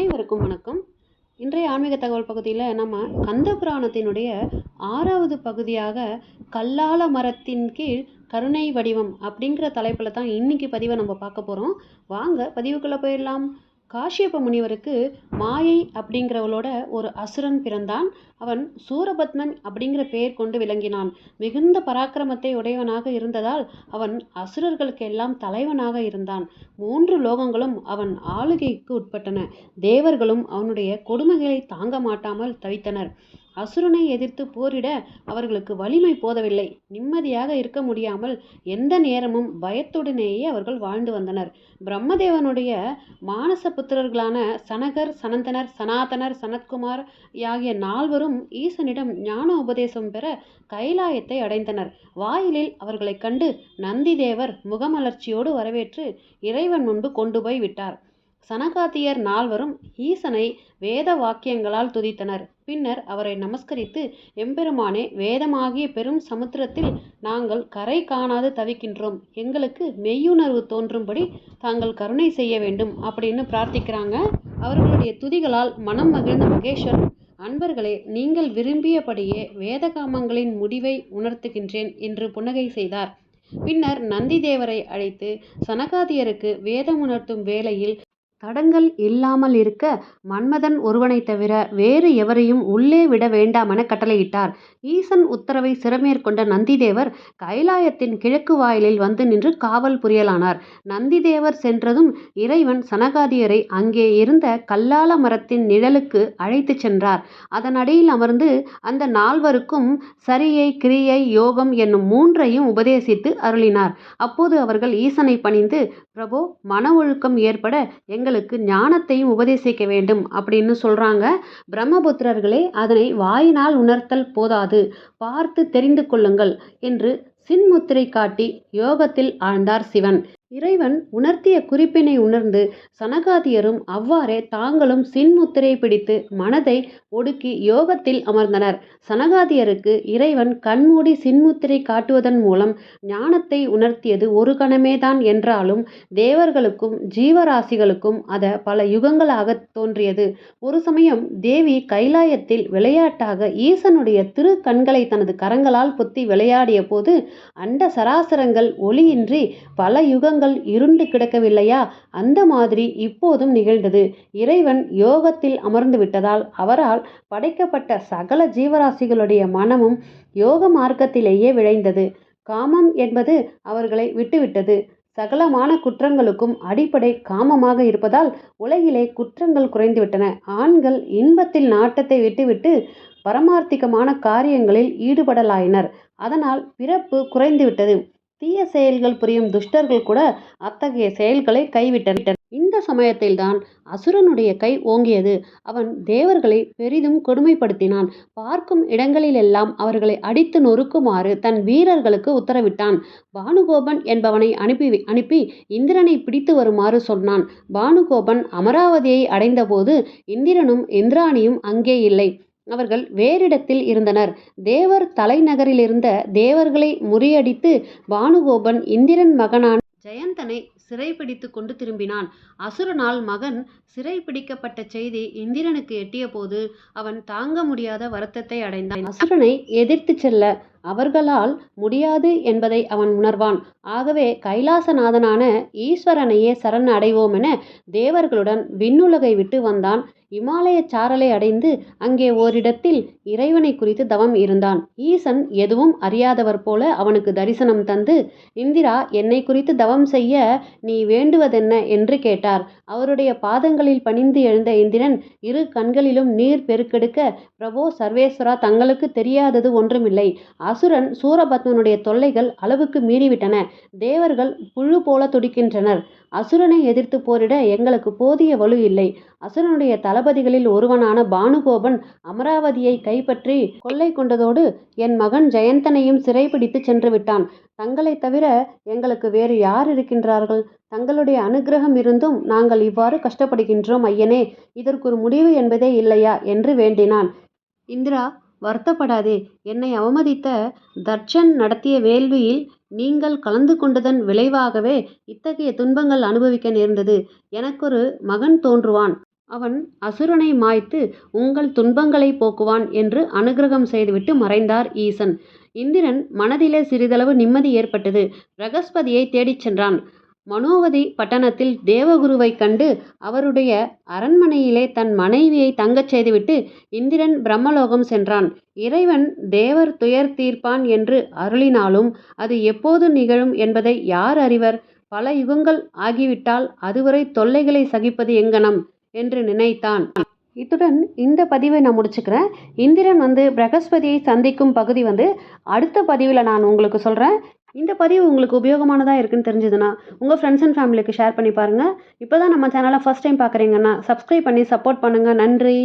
அனைவருக்கும் வணக்கம். இன்றைய ஆன்மீக தகவல் பகுதியில் நம்ம கந்த புராணத்தினுடைய ஆறாவது பகுதியாக கல்லால மரத்தின் கீழ் கருணை வடிவம் அப்படிங்கிற தலைப்பில் தான் இன்னைக்கு பதிவை நம்ம பார்க்க போகிறோம் வாங்க பதிவுக்குள்ளே போயிடலாம். காஷ்யப முனிவருக்கு மாயை அப்படிங்கிறவளோட ஒரு அசுரன் பிறந்தான். அவன் சூரபத்மன் அப்படிங்கிற பெயர் கொண்டு விளங்கினான். மிகுந்த பராக்கிரமத்தை உடையவனாக இருந்ததால் அவன் அசுரர்களுக்கெல்லாம் தலைவனாக இருந்தான். மூன்று லோகங்களும் அவன் ஆளுகைக்கு உட்பட்டன. தேவர்களும் அவனுடைய கொடுமைகளை தாங்க மாட்டாமல் தவித்தனர். அசுரனை எதிர்த்து போரிட அவர்களுக்கு வலிமை போதவில்லை. நிம்மதியாக இருக்க முடியாமல் எந்த நேரமும் பயத்துடனேயே அவர்கள் வாழ்ந்து வந்தனர். பிரம்மதேவனுடைய மானச புத்திரர்களான சனகர் சனந்தனர் சனாதனர் சனத்குமார் ஆகிய நால்வரும் ஈசனிடம் ஞான உபதேசம் பெற கைலாயத்தை அடைந்தனர். வாயிலில் அவர்களைக் கண்டு நந்திதேவர் முகமலர்ச்சியோடு வரவேற்று இறைவன் முன்பு கொண்டு போய் விட்டார். சனகாத்தியர் நால்வரும் ஈசனை வேத வாக்கியங்களால் துதித்தனர். பின்னர் அவரை நமஸ்கரித்து எம்பெருமானே வேதமாகிய பெரும் சமுத்திரத்தில் நாங்கள் கரை காணாது தவிக்கின்றோம். எங்களுக்கு மெய்யுணர்வு தோன்றும்படி தாங்கள் கருணை செய்ய வேண்டும் அப்படின்னு பிரார்த்திக்கிறாங்க. அவர்களுடைய துதிகளால் மனம் மகிழ்ந்த மகேஸ்வர் அன்பர்களே நீங்கள் விரும்பியபடியே வேதகாமங்களின் முடிவை உணர்த்துகின்றேன் என்று புன்னகை செய்தார். பின்னர் நந்திதேவரை அழைத்து சனகாதியருக்கு வேதம் உணர்த்தும் வேளையில் தடங்கள் இல்லாமல் இருக்க மன்மதன் ஒருவனைத் தவிர வேறு எவரையும் உள்ளே விட வேண்டாமென கட்டளையிட்டார். ஈசன் உத்தரவை சிறமேற்கொண்ட நந்திதேவர் கைலாயத்தின் கிழக்கு வாயிலில் வந்து நின்று காவல் புரியலானார். நந்திதேவர் சென்றதும் இறைவன் சனகாதியரை அங்கே இருந்த கல்லால மரத்தின் நிழலுக்கு அழைத்துச் சென்றார். அதன் அடியில் அமர்ந்து அந்த நால்வருக்கும் சரியை கிரியை யோகம் என்னும் மூன்றையும் உபதேசித்து அருளினார். அப்போது அவர்கள் ஈசனை பணிந்து பிரபோ மன ஒழுக்கம் ஏற்பட எங்கள் எங்களுக்கு ஞானத்தையும் உபதேசிக்க வேண்டும் அப்படின்னு சொல்றாங்க. பிரம்மபுத்திரர்களே அதனை வாயினால் உணர்த்தல் போதாது. பார்த்து தெரிந்து கொள்ளுங்கள் என்று சின்முத்திரை காட்டி யோகத்தில் ஆழ்ந்தார் சிவன். இறைவன் உணர்த்திய குறிப்பினை உணர்ந்து சனகாதியரும் அவ்வாறே தாங்களும் சின்முத்திரை பிடித்து மனதை ஒடுக்கி யோகத்தில் அமர்ந்தனர். சனகாதியருக்கு இறைவன் கண்மூடி சின்முத்திரை காட்டுவதன் மூலம் ஞானத்தை உணர்த்தியது ஒரு கணமேதான் என்றாலும் தேவர்களுக்கும் ஜீவராசிகளுக்கும் அத பல யுகங்களாக தோன்றியது. ஒரு சமயம் தேவி கைலாயத்தில் விளையாட்டாக ஈசனுடைய திரு கண்களை தனது கரங்களால் பொத்தி விளையாடிய போது அண்ட சராசரங்கள் ஒளியின்றி பல யுகங்கள் இருண்டு கிடக்கவில்லையா? அந்த மாதிரி இப்போதும் நிகழ்ந்தது. இறைவன் யோகத்தில் அமர்ந்து விட்டதால் அவரால் படைக்கப்பட்ட சகல ஜீவராசிகளுடைய மனமும் யோக மார்க்கத்திலேயே விளைந்தது. காமம் என்பது அவர்களை விட்டுவிட்டது. சகலமான குற்றங்களுக்கும் அடிப்படை காமமாக இருப்பதால் உலகிலே குற்றங்கள் குறைந்துவிட்டன. ஆண்கள் இன்பத்தில் நாட்டத்தை விட்டுவிட்டு பரமார்த்திகமான காரியங்களில் ஈடுபடலாயினர். அதனால் பிறப்பு குறைந்துவிட்டது. தீய செயல்கள் புரியும் துஷ்டர்கள் கூட அத்தகைய செயல்களை கைவிட்டனர். இந்த சமயத்தில்தான் அசுரனுடைய கை ஓங்கியது. அவன் தேவர்களை பெரிதும் கொடுமைப்படுத்தினான். பார்க்கும் இடங்களிலெல்லாம் அவர்களை அடித்து நொறுக்குமாறு தன் வீரர்களுக்கு உத்தரவிட்டான். பானுகோபன் என்பவனை அனுப்பி அனுப்பி இந்திரனை பிடித்து வருமாறு சொன்னான். பானுகோபன் அமராவதியை அடைந்தபோது இந்திரனும் இந்திராணியும் அங்கே இல்லை. அவர்கள் வேறிடத்தில் இருந்தனர். தேவர் தலைநகரிலிருந்த தேவர்களை முறியடித்து பானுகோபன் இந்திரன் மகனான ஜெயந்தனை சிறைப்பிடித்து கொண்டு திரும்பினான். அசுரனால் மகன் சிறைப்பிடிக்கப்பட்ட செய்தி இந்திரனுக்கு எட்டிய போது அவன் தாங்க முடியாத வருத்தத்தை அடைந்தான். அசுரனை எதிர்த்து செல்ல அவர்களால் முடியாது என்பதை அவன் உணர்வான். ஆகவே கைலாசநாதனான ஈஸ்வரனையே சரண் அடைவோம் என தேவர்களுடன் விண்ணுலகை விட்டு வந்தான். இமாலய சாரலை அடைந்து அங்கே ஓரிடத்தில் இறைவனை குறித்து தவம் இருந்தான். ஈசன் எதுவும் அறியாதவர் போல அவனுக்கு தரிசனம் தந்து இந்திரா என்னை குறித்து தவம் செய்ய நீ வேண்டுவதென்ன? என்று கேட்டார். அவருடைய பாதங்களில் பணிந்து எழுந்த இந்திரன் இரு கண்களிலும் நீர் பெருக்கெடுக்க பிரபோ சர்வேஸ்வரா தங்களுக்கு தெரியாதது ஒன்றுமில்லை. அசுரன் சூரபத்மனுடைய தொல்லைகள் அளவுக்கு மீறிவிட்டன. தேவர்கள் புழு போல துடிக்கின்றனர். அசுரனை எதிர்த்து போரிட எங்களுக்கு போதிய வலு இல்லை. அசுரனுடைய தலை தளபதிகளில் ஒருவனான பானுகோபன் அமராவதியை கைப்பற்றி கொள்ளை கொண்டதோடு என் மகன் ஜெயந்தனையும் சிறைபிடித்து சென்று விட்டான் தங்களை தவிர எங்களுக்கு வேறு யார் இருக்கின்றார்கள்? தங்களுடைய அனுகிரகம் இருந்தும் நாங்கள் இவ்வாறு கஷ்டப்படுகின்றோம் ஐயனே இதற்கு ஒரு முடிவு என்பதே இல்லையா? என்று வேண்டினான். இந்திரா வருத்தப்படாதே. என்னை அவமதித்த தர்ஷன் நடத்திய வேள்வியில் நீங்கள் கலந்து கொண்டதன் விளைவாகவே இத்தகைய துன்பங்கள் அனுபவிக்க நேர்ந்தது. எனக்கொரு மகன் தோன்றுவான். அவன் அசுரனை மாய்த்து உங்கள் துன்பங்களை போக்குவான் என்று அனுக்கிரகம் செய்துவிட்டு மறைந்தார் ஈசன். இந்திரன் மனதிலே சிறிதளவு நிம்மதி ஏற்பட்டது. பிரகஸ்பதியை தேடிச் சென்றான். மனோவதி பட்டணத்தில் தேவகுருவைக் கண்டு அவருடைய அரண்மனையிலே தன் மனைவியை தங்கச் செய்துவிட்டு இந்திரன் பிரம்மலோகம் சென்றான். இறைவன் தேவர் துயர் தீர்ப்பான் என்று அருளினாலும் அது எப்போது நிகழும் என்பதை யார் அறிவர்? பல யுகங்கள் ஆகிவிட்டால் அதுவரை தொல்லைகளை சகிப்பது எங்கனம்? என்று நினைத்தான். இத்துடன் இந்த பதிவை நான் முடிச்சுக்கிறேன். இந்திரன் வந்து பிரகஸ்பதியை சந்திக்கும் பகுதி வந்து அடுத்த பதிவில் நான் உங்களுக்கு சொல்கிறேன் இந்த பதிவு உங்களுக்கு உபயோகமானதாக இருக்குன்னு தெரிஞ்சதுன்னா உங்கள் ஃப்ரெண்ட்ஸ் அண்ட் ஃபேமிலிக்கு ஷேர் பண்ணி பாருங்கள் இப்போ தான் நம்ம சேனலை ஃபஸ்ட் டைம் பார்க்குறீங்கன்னா சப்ஸ்கிரைப் பண்ணி சப்போர்ட் பண்ணுங்கள் நன்றி.